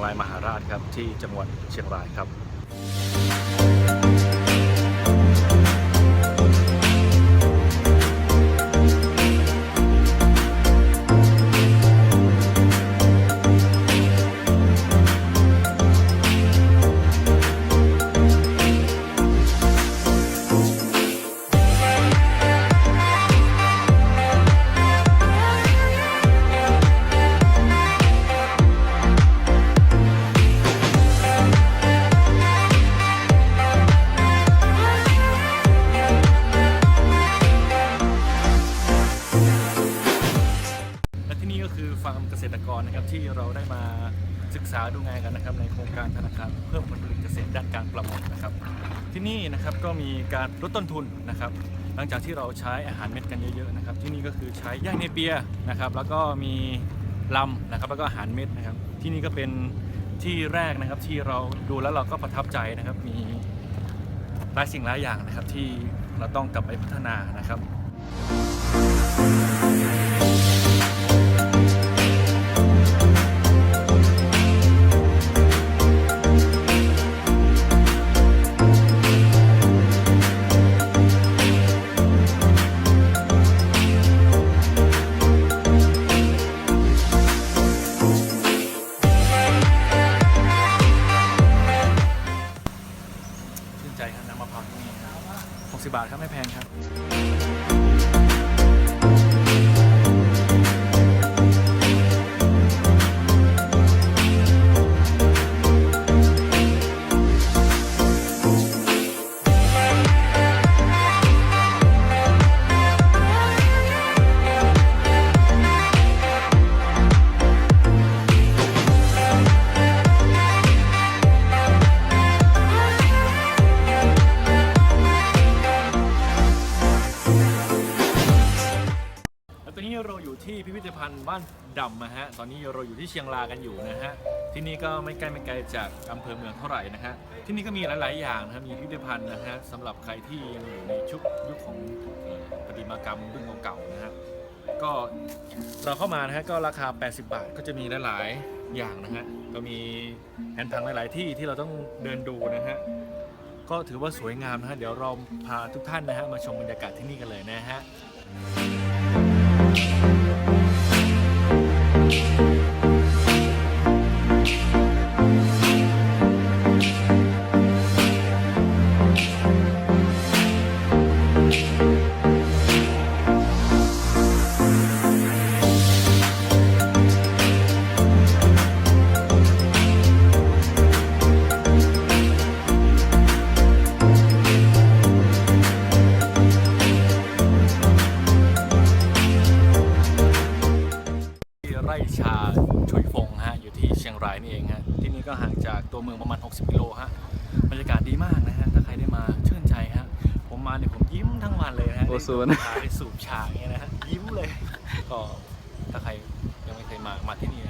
ขุนแมงลายมหาราชครับที่จังหวัดเชียงรายครับ คือฟาร์มเกษตรกรนะครับที่เราได้มาศึกษาดูงานกันนะครับในโครงการธนาคารเพิ่มผลผลิตเกษตรด้านการประมงนะครับ ที่นี่นะครับก็มีการลดต้นทุนนะครับ หลังจากที่เราใช้อาหารเม็ดกันเยอะๆนะครับ ที่นี่ก็คือใช้ย่างเนเปียนะครับแล้วก็มีลำนะครับแล้วก็อาหารเม็ดนะครับ ที่นี่ก็เป็นที่แรกนะครับที่เราดูแล้วเราก็ประทับใจนะครับ มีหลายสิ่งหลายอย่างนะครับที่เราต้องกลับไปพัฒนานะครับ 60 บาทครับไม่แพงครับ อยู่ที่พิพิธภัณฑ์บ้านดำนะฮะ ตอนนี้เราอยู่ที่เชียงรายกันอยู่นะฮะ ที่นี่ก็ไม่ไกลไม่ไกลจากอำเภอเมืองเท่าไหร่นะฮะ ที่นี่ก็มีหลาย ๆ อย่างนะครับ มีพิพิธภัณฑ์นะฮะสำหรับใครที่ยังอยู่ในชุกยุคของประติมากรรมรุ่นเก่าๆนะฮะ ก็เราเข้ามานะฮะก็ราคา 80 บาทก็จะมีหลาย ๆ อย่างนะฮะ ก็มีแผนผังหลาย ๆ ที่ที่เราต้องเดินดูนะฮะ ก็ถือว่าสวยงามนะฮะ เดี๋ยวเราพาทุกท่านนะฮะมาชมบรรยากาศที่นี่กันเลยนะฮะ ที่ ชาชุยฟงฮะอยู่ที่เชียงรายนี่เองฮะที่นี่ก็ห่างจากตัวเมืองประมาณ 60กิโลฮะบรรยากาศดีมากนะฮะถ้าใครได้มาชื่นใจฮะผมมาเนี่ยผมยิ้มทั้งวันเลยนะฮะโอ้สวยได้ดูชาได้สูบชาอย่างเงี้ยนะฮะยิ้มเลย ก็ถ้าใครยังไม่เคยมามาที่นี่นะฮะ